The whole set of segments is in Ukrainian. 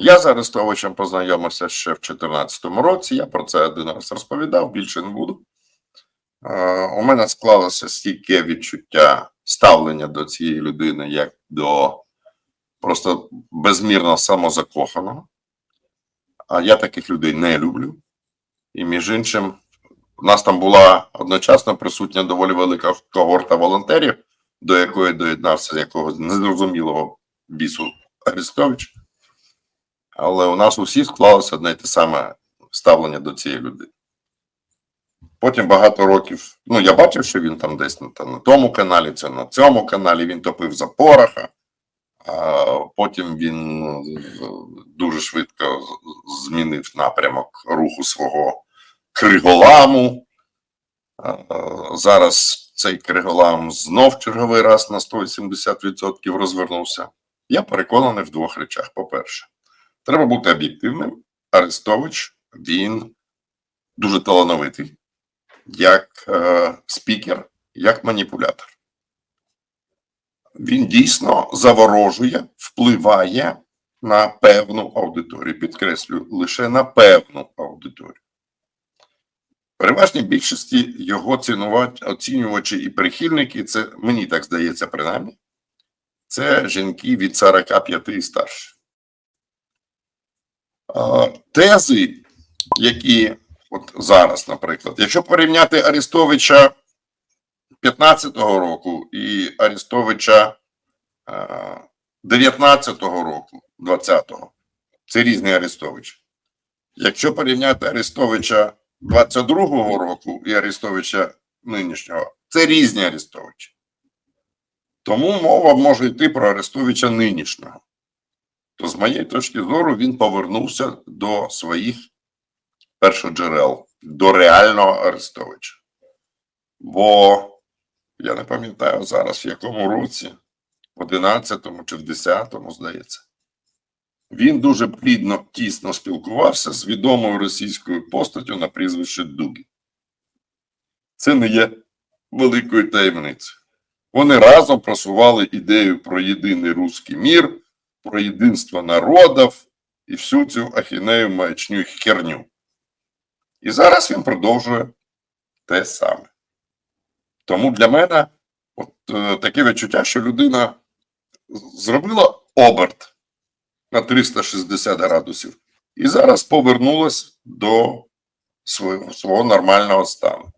Я з Арестовичем познайомився ще в 2014 році. Я про це один раз розповідав, більше не буду. У мене склалося стійке відчуття ставлення до цієї людини як до просто безмірно самозакоханого. А я таких людей не люблю. І між іншим, у нас там була одночасно присутня доволі велика когорта волонтерів, до якої доєднався якогось незрозумілого бісу Арестович. Але у нас усіх склалося одне й те саме ставлення до цієї людини. Потім багато років, ну я бачив, що він там десь на, на тому каналі, це на цьому каналі, він топив за пороха. А потім він е, дуже швидко змінив напрямок руху свого криголаму. Зараз цей криголам знов черговий раз на 180% розвернувся. Я переконаний в двох речах. По-перше, треба бути об'єктивним. Арестович він дуже талановитий, як е, спікер, як маніпулятор. Він дійсно заворожує, впливає на певну аудиторію. Підкреслюю, лише на певну аудиторію. Переважній більшості його цінувати, оцінювачі і прихильники, це мені так здається, принаймні, це жінки від 45 і старше. А, Тези, які от зараз, наприклад, якщо порівняти Арестовича 15-го року і Арестовича 19-го року, 20-го, це різні Арестовичі. Якщо порівняти Арестовича 22-го року і Арестовича нинішнього, це різні Арестовичі. Тому мова може йти про Арестовича нинішнього. То з моєї точки зору він повернувся до своїх першоджерел, до реального Арестовича. Бо я не пам'ятаю зараз, в якому році, в 11-му чи в 10-му, здається, він дуже плідно, тісно спілкувався з відомою російською постаттю на прізвище Дугі. Це не є великою таємницею. Вони разом просували ідею про єдиний руський мір, про єдинство народів і всю цю ахінею маячню херню. І зараз він продовжує те саме. Тому для мене от, е, таке відчуття, що людина зробила оберт на 360 градусів і зараз повернулась до свого, свого нормального стану.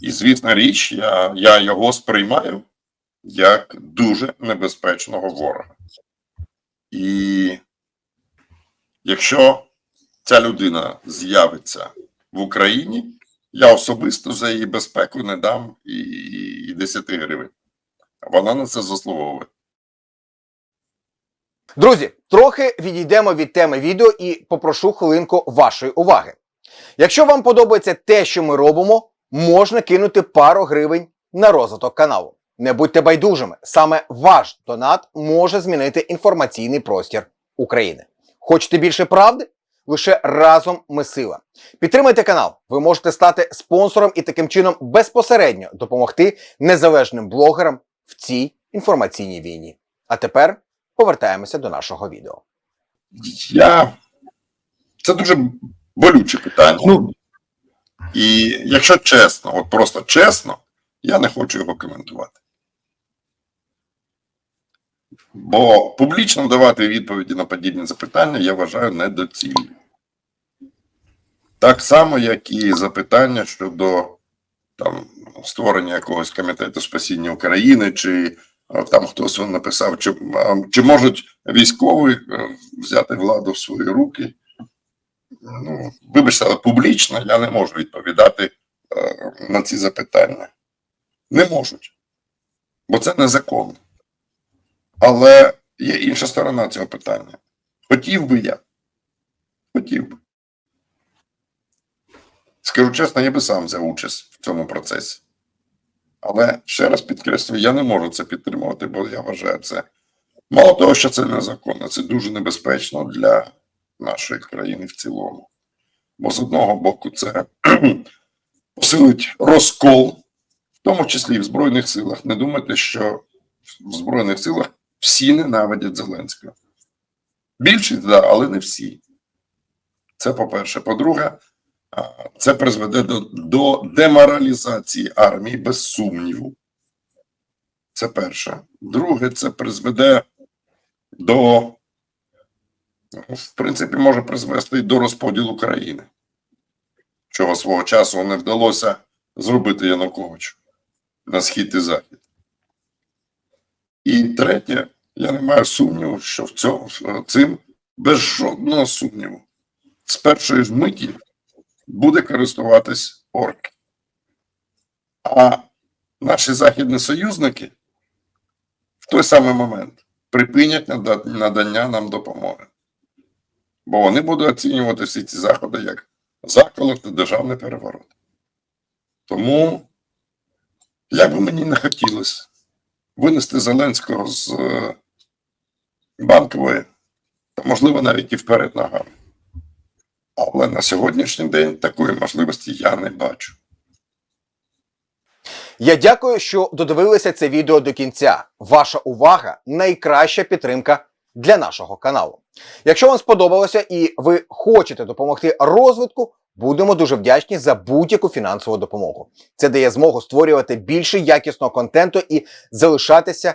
І, звісна річ, я, я його сприймаю як дуже небезпечного ворога. І якщо ця людина з'явиться в Україні, я особисто за її безпеку не дам і, і, і 10 гривень. Вона на це заслуговує. Друзі, трохи відійдемо від теми відео і попрошу хвилинку вашої уваги. Якщо вам подобається те, що ми робимо, можна кинути пару гривень на розвиток каналу. Не будьте байдужими, саме ваш донат може змінити інформаційний простір України. Хочете більше правди? Лише разом ми сила. Підтримайте канал. Ви можете стати спонсором і таким чином безпосередньо допомогти незалежним блогерам в цій інформаційній війні. А тепер повертаємося до нашого відео. Я... Це дуже болюче питання. Ну, І якщо чесно, от просто чесно, я не хочу його коментувати. Бо публічно давати відповіді на подібні запитання я вважаю недоцільним. Так само, як і запитання щодо там, створення якогось комітету спасіння України, чи там хтось написав, чи, чи можуть військові е, взяти владу в свої руки. Ну, вибачте, але публічно я не можу відповідати е, на ці запитання. Не можуть. Бо це незаконно. Але є інша сторона цього питання. Хотів би я. Хотів би. Скажу чесно, я би сам взяв участь в цьому процесі. Але ще раз підкреслюю, я не можу це підтримувати, бо я вважаю це. Мало того, що це незаконно, це дуже небезпечно для нашої країни в цілому. Бо з одного боку, це посилить розкол, в тому числі і в Збройних силах. Не думайте, що в Збройних силах всі ненавидять Зеленського. Більшість, да, але не всі. Це по-перше. По-друге, це призведе до, до деморалізації армії без сумніву. Це перше. Друге, це призведе до, ну, в принципі, може призвести до розподілу країни, чого свого часу не вдалося зробити Януковичу на схід і захід. І третє, я не маю сумніву, що в цьому цим без жодного сумніву з першої ж миті буде користуватись орк. А наші західні союзники в той самий момент припинять надання нам допомоги. Бо вони будуть оцінювати всі ці заходи як заколот та державний переворот. Тому, як би мені не хотілося винести Зеленського з е, банкової, та можливо навіть і вперед ногами. Але на сьогоднішній день такої можливості я не бачу. Я дякую, що додивилися це відео до кінця. Ваша увага найкраща підтримка для нашого каналу. Якщо вам сподобалося і ви хочете допомогти розвитку, будемо дуже вдячні за будь-яку фінансову допомогу. Це дає змогу створювати більше якісного контенту і залишатися